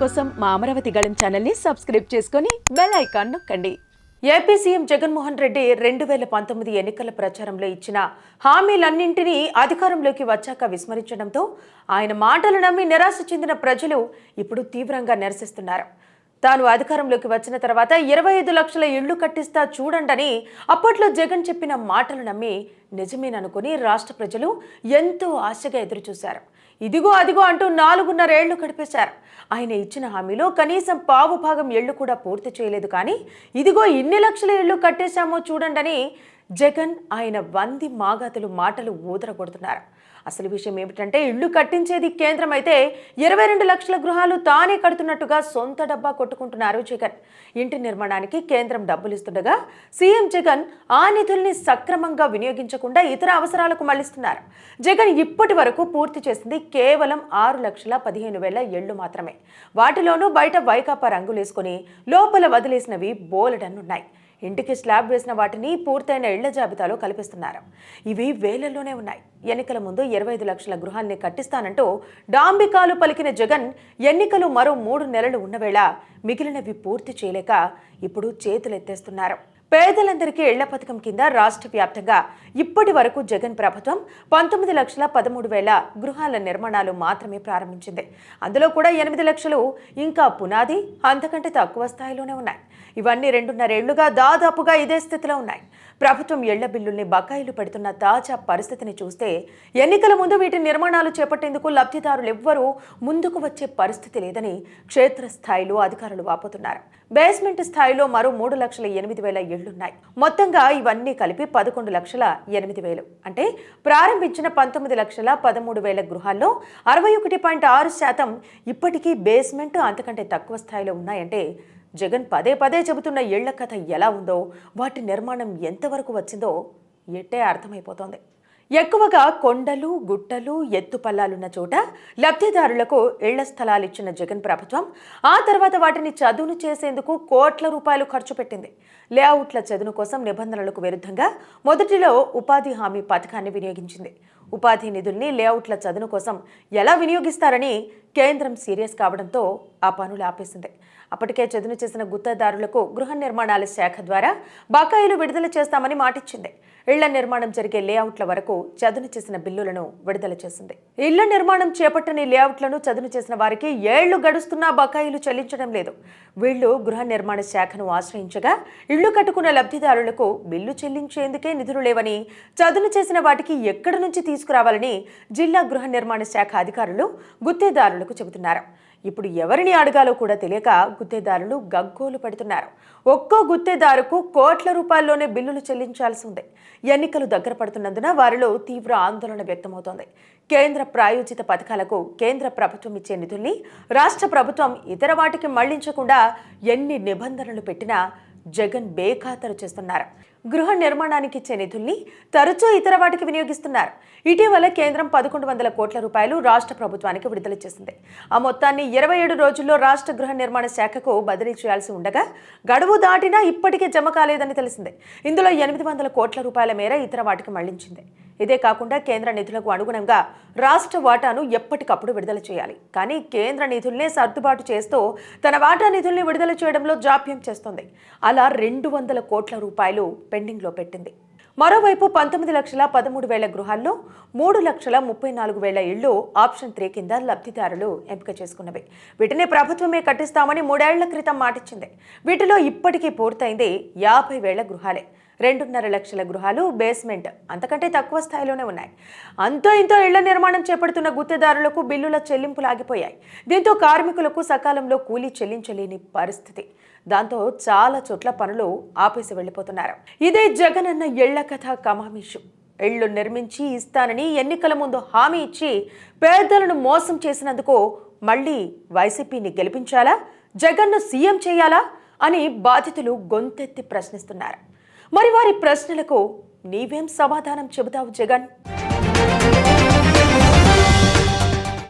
కోసం మా అమరావతి గళం ఛానల్ని సబ్స్క్రైబ్ చేసుకొని బెల్ ఐకాన్ నొక్కండి. ఏపీ సీఎం జగన్మోహన్ రెడ్డి రెండు వేల పంతొమ్మిది ఎన్నికల ప్రచారంలో ఇచ్చిన హామీలన్నింటినీ అధికారంలోకి వచ్చాక విస్మరించడంతో ఆయన మాటలు నమ్మి నిరాశ చెందిన ప్రజలు ఇప్పుడు తీవ్రంగా నిరసిస్తున్నారు. తాను అధికారంలోకి వచ్చిన తర్వాత ఇరవై ఐదు లక్షల ఇళ్ళు కట్టిస్తా చూడండని అప్పట్లో జగన్ చెప్పిన మాటలు నమ్మి నిజమేననుకుని రాష్ట్ర ప్రజలు ఎంతో ఆశగా ఎదురుచూశారు. ఇదిగో అదిగో అంటూ నాలుగున్నరేళ్ళు గడిపేశారు. ఆయన ఇచ్చిన హామీలో కనీసం పావు భాగం ఇళ్ళు కూడా పూర్తి చేయలేదు కానీ ఇదిగో ఇన్ని లక్షల ఇళ్ళు కట్టేశామో చూడండని జగన్ ఆయన వంది మాగాతులు మాటలు ఊదరగొడుతున్నారు. అసలు విషయం ఏమిటంటే ఇళ్ళు కట్టించేది కేంద్రం అయితే ఇరవై రెండు లక్షల గృహాలు తానే కడుతున్నట్టుగా సొంత డబ్బా కొట్టుకుంటున్నారు జగన్. ఇంటి నిర్మాణానికి కేంద్రం డబ్బులు ఇస్తుండగా సీఎం జగన్ ఆ నిధుల్ని సక్రమంగా ఉపయోగించకుండా ఇతర అవసరాలకు మళ్ళిస్తున్నారు. జగన్ ఇప్పటి వరకు పూర్తి చేసింది కేవలం ఆరు లక్షల పదిహేను వేల ఇళ్ళు మాత్రమే. వాటిలోనూ బయట వైకాపా రంగులేసుకుని లోపల వదిలేసినవి బోలెడన్నున్నాయి. ఇంటికి స్లాబ్ వేసిన వాటిని పూర్తయిన ఇళ్ళ జాబితాలో కల్పిస్తున్నారు. ఇవి వేలల్లోనే ఉన్నాయి. ఎన్నికల ముందు ఇరవై ఐదు లక్షల గృహాల్ని కట్టిస్తానంటూ డాంబికాలు పలికిన జగన్ ఎన్నికలు మరో మూడు నెలలు ఉన్నవేళ మిగిలినవి పూర్తి చేయలేక ఇప్పుడు చేతులెత్తేస్తున్నారు. పేదలందరికీ ఇళ్ళ పథకం కింద రాష్ట్ర వ్యాప్తంగా ఇప్పటి వరకు జగన్ ప్రభుత్వం పంతొమ్మిది లక్షల పదమూడు వేల గృహాల నిర్మాణాలు మాత్రమే ప్రారంభించింది. అందులో కూడా ఎనిమిది లక్షలు ఇంకా పునాది అంతకంటే తక్కువ స్థాయిలోనే ఉన్నాయి. ఇవన్నీ రెండున్నరేళ్ళుగా దాదాపుగా ఇదే స్థితిలో ఉన్నాయి. ప్రభుత్వం ఇళ్ళ బిల్లుల్ని బకాయిలు పెడుతున్న తాజా పరిస్థితిని చూస్తే ఎన్నికల ముందు వీటి నిర్మాణాలు చేపట్టేందుకు లబ్ధిదారులు ఎవ్వరూ ముందుకు వచ్చే పరిస్థితి లేదని క్షేత్రస్థాయిలో అధికారులు వాపోతున్నారు. బేస్మెంట్ స్థాయిలో మరో మూడు లక్షల ఎనిమిది వేల ఇళ్ళున్నాయి మొత్తంగా ఇవన్నీ కలిపి పదకొండు లక్షల ఎనిమిది వేలు. అంటే ప్రారంభించిన పంతొమ్మిది లక్షల పదమూడు వేల గృహాల్లో అరవై ఒకటి పాయింట్ ఆరు శాతం ఇప్పటికీ బేస్మెంట్ అంతకంటే తక్కువ స్థాయిలో ఉన్నాయంటే జగన్ పదే పదే చెబుతున్న ఇళ్ళ కథ ఎలా ఉందో వాటి నిర్మాణం ఎంతవరకు వచ్చిందో ఎట్టే అర్థమైపోతోంది. ఎక్కువగా కొండలు గుట్టలు ఎత్తుపల్లాలున్న చోట లబ్ధిదారులకు ఇళ్ళ స్థలాలు ఇచ్చిన జగన్ ప్రభుత్వం ఆ తర్వాత వాటిని చదును చేసేందుకు కోట్ల రూపాయలు ఖర్చు పెట్టింది. లేఅవుట్ల చదును కోసం నిబంధనలకు విరుద్ధంగా మొదటిలో ఉపాధి హామీ పథకాన్ని వినియోగించింది. ఉపాధి నిధుల్ని లేఅవుట్ల చదును కోసం ఎలా వినియోగిస్తారని కేంద్రం సీరియస్ కావడంతో ఆ పనులు ఆపేసింది. అప్పటికే చదును చేసిన గుత్తదారులకు గృహ నిర్మాణాల శాఖ ద్వారా బకాయిలు విడుదల చేస్తామని మాటిచ్చింది. ఇళ్ళ నిర్మాణం జరిగే లేఅవుట్ల వరకు చదును చేసిన బిల్లులను విడుదల చేసింది. ఇళ్ళ నిర్మాణం చేపట్టని లేఅవుట్లను చదును చేసిన వారికి ఏళ్ళు గడుస్తున్నా బకాయిలు చెల్లించడం లేదు. వీళ్ళు గృహ నిర్మాణ శాఖను ఆశ్రయించగా ఇళ్ళు కట్టుకున్న లబ్ధిదారులకు బిల్లు చెల్లించేందుకే నిధులు లేవని చదును చేసిన వాటికి ఎక్కడి నుంచి తీసుకురావాలని జిల్లా గృహ నిర్మాణ శాఖ అధికారులు గుత్తేదారులకు చెబుతున్నారు. ఇప్పుడు ఎవరిని అడగాలో కూడా తెలియక గుత్తేదారులు గగ్గోలు పడుతున్నారు. ఒక్కో గుత్తేదారుకు కోట్ల రూపాయల్లోనే బిల్లులు చెల్లించాల్సి ఉంది. ఎన్నికలు దగ్గర పడుతున్నందున వారిలో తీవ్ర ఆందోళన వ్యక్తమవుతోంది. కేంద్ర ప్రాయోజిత పథకాలకు కేంద్ర ప్రభుత్వం ఇచ్చే నిధుల్ని రాష్ట్ర ప్రభుత్వం ఇతర వాటికి మళ్ళించకుండా ఎన్ని నిబంధనలు పెట్టినా జగన్ బేఖాతరు చేస్తున్నారు. గృహ నిర్మాణానికి ఇచ్చే నిధుల్ని తరచూ ఇతర వాటికి వినియోగిస్తున్నారు. ఇటీవల కేంద్రం పదకొండు వందల కోట్ల రూపాయలు రాష్ట్ర ప్రభుత్వానికి విడుదల చేసింది. ఆ మొత్తాన్ని ఇరవై ఏడు రోజుల్లో రాష్ట్ర గృహ నిర్మాణ శాఖకు బదిలీ చేయాల్సి ఉండగా గడువు దాటినా ఇప్పటికే జమ కాలేదని తెలిసిందే. ఇందులో ఎనిమిది వందల కోట్ల రూపాయల మేర ఇతర వాటికి మళ్ళించింది. ఇదే కాకుండా కేంద్ర నిధులకు అనుగుణంగా రాష్ట్ర వాటాను ఎప్పటికప్పుడు విడుదల చేయాలి. కానీ కేంద్ర నిధుల్నే సర్దుబాటు చేస్తూ తన వాటా నిధుల్ని విడుదల చేయడంలో జాప్యం చేస్తోంది. అలా రెండు వందల కోట్ల రూపాయలు పెండింగ్లో పెట్టింది. మరోవైపు పంతొమ్మిది లక్షల పదమూడు వేల గృహాల్లో మూడు లక్షల ముప్పై నాలుగు వేల ఇళ్ళు ఆప్షన్ త్రీ కింద లబ్ధిదారులు ఎంపిక చేసుకున్నవి. వీటిని ప్రభుత్వమే కట్టిస్తామని మూడేళ్ళ క్రితం మాటిచ్చింది. వీటిలో ఇప్పటికీ పూర్తయింది యాభై వేల గృహాలే. రెండున్నర లక్షల గృహాలు బేస్మెంట్ అంతకంటే తక్కువ స్థాయిలోనే ఉన్నాయి. అంతో ఇంతో ఇళ్ళ నిర్మాణం చేపడుతున్న గుత్తేదారులకు బిల్లుల చెల్లింపులు ఆగిపోయాయి దీంతో కార్మికులకు సకాలంలో కూలీ చెల్లించలేని పరిస్థితి. దాంతో చాలా చోట్ల పనులు ఆపేసి వెళ్ళిపోతున్నారు. ఇదే జగన్ అన్న ఇళ్ళ కథ కమామిషు. ఇళ్ళు నిర్మించి ఇస్తానని ఎన్నికల ముందు హామీ ఇచ్చి పేదలను మోసం చేసినందుకు మళ్ళీ వైసీపీని గెలిపించాలా? జగన్ను సీఎం చేయాలా? అని బాధితులు గొంతెత్తి ప్రశ్నిస్తున్నారు. మరి వారి ప్రశ్నలకు నీవేం సమాధానం చెబుతావు జగన్?